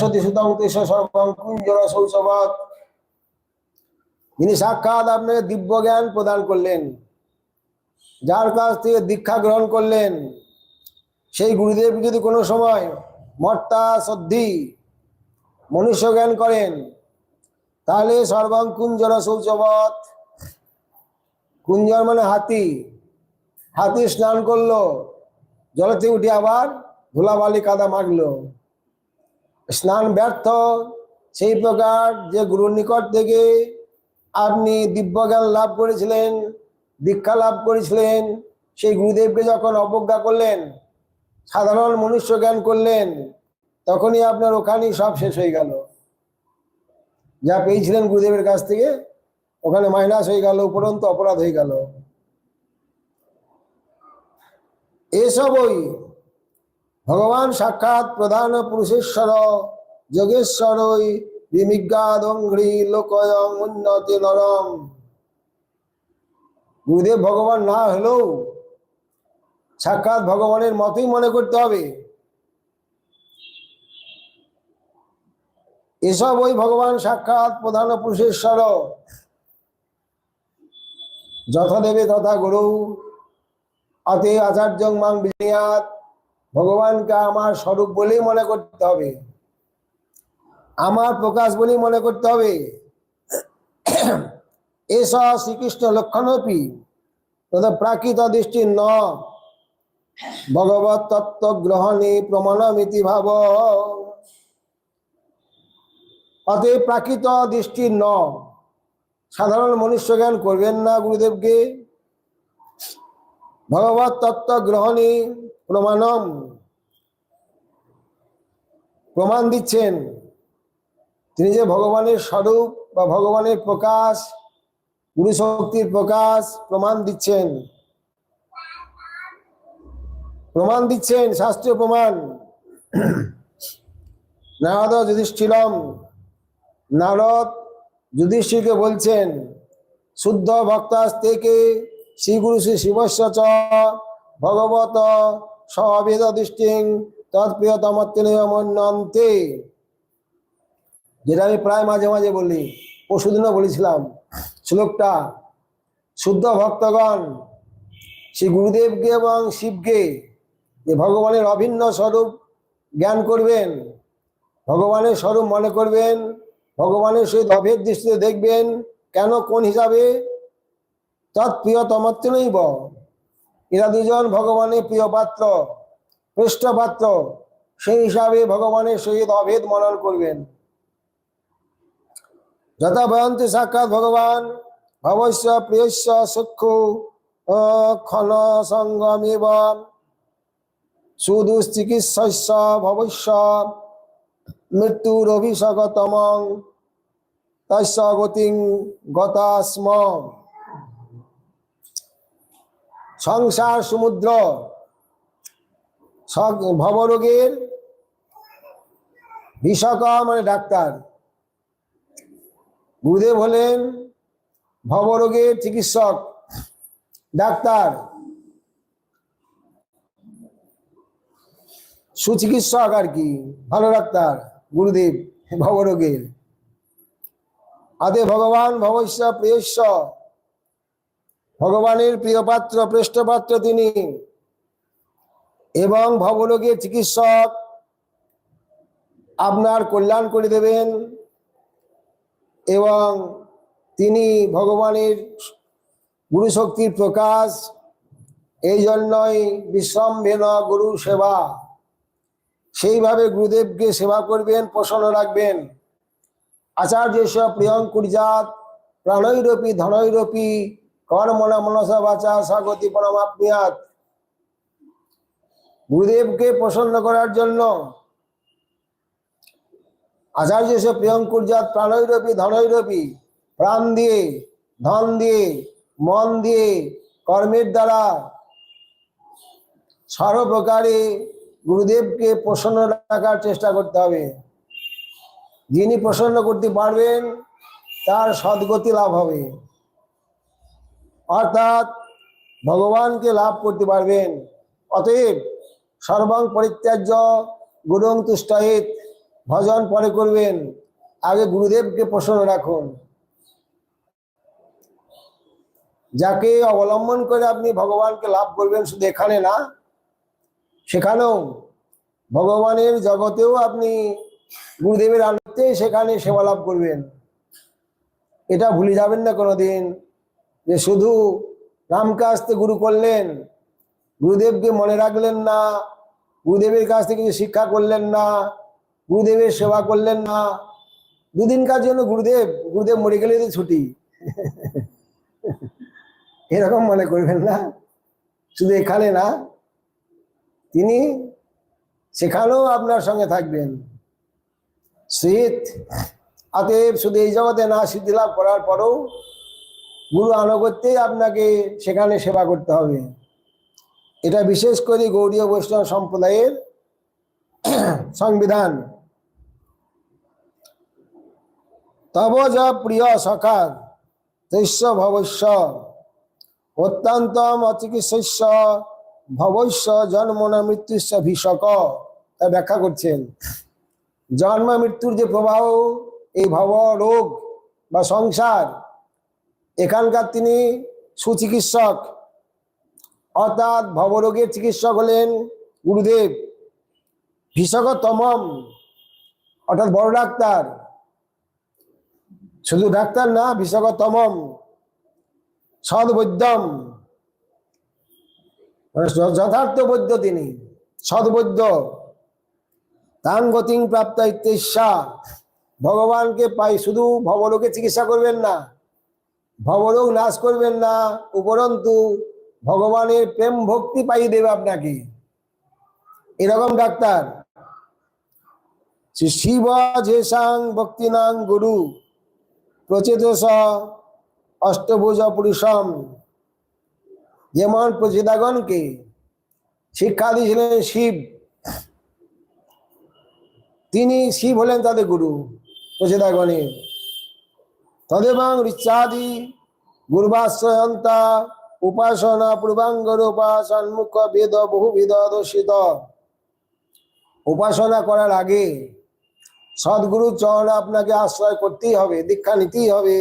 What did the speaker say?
সতী সাক্ষাৎ আপনাকে দিব্য জ্ঞান প্রদান করলেন, যার কাছ থেকে দীক্ষা গ্রহণ করলেন, সেই গুরুদেব যদি কোনো সময় মর্তা সদ্ধি মনুষ্য জ্ঞান করেন, তাহলে সর্বাং কুঞ্জর শৌচবৎ কুঞ্জর মানে হাতি। হাতি স্নান করল, জলেতে উঠে আবার ধুলাবালি কাদা মাখলো। স্নান ব্যর্থ, সেই প্রকার যে গুরুর নিকট থেকে আপনি দিব্যজ্ঞান লাভ করেছিলেন, দীক্ষা লাভ করেছিলেন, সেই গুরুদেবকে যখন অবজ্ঞা করলেন, সাধারণ মনুষ্য জ্ঞান করলেন, তখনই আপনার ওখানেই সব শেষ হয়ে গেল। যা পেয়েছিলেন গুরুদেবের কাছ থেকে, ওখানে মাইনাস হয়ে গেল, উপরন্ত অপরাধ হয়ে গেল। এসবই ভগবান সাক্ষাৎ প্রধান পুরুষেশ্বর যোগেশ্বরই লোকয়ং উন্নতি নরম। গুরুদেব ভগবান না হলেও সাক্ষাৎ ভগবানের মতই মনে করতে হবে। এসব ওই ভগবান সাক্ষাৎ প্রধান পুরুষেশ্বর। যথা দেবে তথা গুরু। অতে আচার্য মাং বিনিয়াত। ভগবানকে আমার স্বরূপ বলেই মনে করতে হবে। আমার প্রকাশ বলেই মনে করতে হবে। এস শ্রীকৃষ্ণ লক্ষণপি তথা প্রাকৃত দৃষ্টি ন। ভগবত তত্ত্ব গ্রহণে প্রমাণমিতি ভাব। অতএব প্রাকৃত দৃষ্টি ন। সাধারণ মনুষ্য জ্ঞান করবেন না গুরুদেবকে। ভগবত তত্ত্ব গ্রহণে প্রমাণম। প্রমাণ দিচ্ছেন। তিনি যে ভগবানের স্বরূপ বা ভগবানের প্রকাশ গুরু শক্তির প্রকাশ প্রমাণ দিচ্ছেন। প্রমাণ দিচ্ছেন, শাস্ত্রীয় প্রমাণ। নারদ যুধিষ্ঠিরম, নারদ যুধিষ্ঠিরকে বলছেন, শুদ্ধ ভক্তাস থেকে শ্রী শিবস্য চ ভগবত সবেদ দৃষ্টিং তৎপ্রিয়তমত্তে যেটা আমি প্রায় মাঝে মাঝে বলি, পরশুদিনও বলেছিলাম, শ্লোকটা, শুদ্ধ ভক্তগণ, শ্রী গুরুদেবকে এবং শিবকে যে ভগবানের অভিন্ন স্বরূপ জ্ঞান করবেন, ভগবানের স্বরূপ মনে করবেন, ভগবানের সহিত অভেদ দৃষ্টিতে দেখবেন, কেন কোন হিসাবে তৎপ্রিয়তমত্ব নইব এরা দুজন ভগবানের প্রিয় পাত্র, পৃষ্ঠ পাত্র। সেই হিসাবে ভগবানের সহিত অভেদ মনন করবেন। যথা সাক্ষাৎ ভগবান ভবস্য প্রিয়স্য সূক্ষ্ম ক্ষণ সঙ্গমেব। সুদুশ্চিকিৎসস্য ভবস্য মৃত্যুর অভিষগতম তস্য গতিং গতা স্ম সংসার সমুদ্র ভবরোগের বিষক মানে ডাক্তার। গুরুদেব হলেন ভবরোগের চিকিৎসক, ডাক্তার। সুচিকিৎসক আর কি, ভালো ডাক্তার, গুরুদেব, ভবরোগের। আদে ভগবান ভবস্য প্রিয়স্য ভগবানের প্রিয় পাত্র পৃষ্ঠপাত্র তিনি। এবং ভবরোগের চিকিৎসক আপনার কল্যাণ করে দেবেন। এবং তিনি ভগবানের গুরু শক্তির প্রকাশ। এই জন্যই বিশ্রম্ভেন গুরু সেবা। সেইভাবে গুরুদেবকে সেবা করবেন প্রসন্ন রাখবেন। আচার্য প্রিয়ঙ্কুরজাত প্রাণৈরপি, ধনৈরপি মনসা স্বাগতি গুরুদেবকে প্রসন্ন করার জন্য আচার্য সে প্রিয়ঙ্কুর জাত প্রাণৈরপি ধনৈরপি প্রাণ দিয়ে, ধন দিয়ে, মন দিয়ে কর্মের দ্বারা সর্বপ্রকারে গুরুদেবকে প্রসন্ন রাখার চেষ্টা করতে হবে। যিনি প্রসন্ন করতে পারবেন, তার সদ্গতি লাভ হবে। অর্থাৎ ভগবানকে লাভ করতে পারবেন। অতএব সর্বং পরিত্যাজ্য গুরুং তুষ্টহিত, ভজন পরে করবেন। আগে গুরুদেবকে প্রসন্ন রাখুন। যাকে অবলম্বন করে আপনি ভগবানকে লাভ করবেন শুধু এখানে না, সেখানেও ভগবানের জগতেও আপনি গুরুদেবের আনন্দে সেখানে সেবা লাভ করবেন। এটা ভুলে যাবেন না কোনোদিন। যে শুধু রামকে আসতে গুরু করলেন, গুরুদেবকে মনে রাখলেন না, গুরুদেবের কাছ থেকে কিছু শিক্ষা করলেন না, গুরুদেবের সেবা করলেন না দুদিনকার জন্য গুরুদেব? গুরুদেব মরে গেলে তো ছুটি। এরকম মনে করবেন না? শুধু এখানে না, তিনি সেখানেও আপনার সঙ্গে থাকবেন। শীত অতএব শুধু এই জগতে না, সিদ্ধি লাভ করার পরেও গুরু আনুগত্যেই আপনাকে সেখানে সেবা করতে হবে। এটা বিশেষ করে গৌরীয় বৈষ্ণব সম্প্রদায়ের সংবিধান। তব যা প্রিয় সখার তৈশ্য ভবস্য অত্যন্তম অচিকিৎসস্য ভবস্য জন্ম না মৃত্যুস্য ভীষক, তা ব্যাখ্যা করছেন। জন্ম মৃত্যুর যে প্রবাহ, এই ভব রোগ বা সংসার এখানকার তিনি সুচিকিৎসক। অর্থাৎ ভবরোগের চিকিৎসক হলেন গুরুদেব। ভীষকতমম অর্থাৎ বড় ডাক্তার। শুধু ডাক্তার না ভীষকতমম সদ্বৈদ্যম। মানে যথার্থ বৈদ্য তিনি, সদ্বৈদ্য। তাং গতিং প্রাপ্ত ইত্যেষা। ভগবানকে পাই, শুধু ভবরোগের চিকিৎসা করবেন না। ভবরোগ নাশ করবেন না, উপরন্তু ভগবানের প্রেম ভক্তি পাইয়ে দেবে আপনাকে। এরকম ডাক্তার। শ্রী শিব যেসাং ভক্তিনাং গুরু প্রচেতস অষ্টভুজ পুরুষম। যেমন প্রচেতাগণকে শিক্ষা দিয়েছিলেন শিব। তিনি শিব হলেন তাদের গুরু, প্রচেতাগণের। তদেবাং ঋচ্ছাদি গুরুবাশ্রয়ন্তা উপাসনা পূর্বাঙ্গ রূপা সন্মুখ বেদ বহুবিধ দোষিত উপাসনা করার আগে সদ্গুরু চরণ আপনাকে আশ্রয় করতেই হবে, দীক্ষা নিতেই হবে।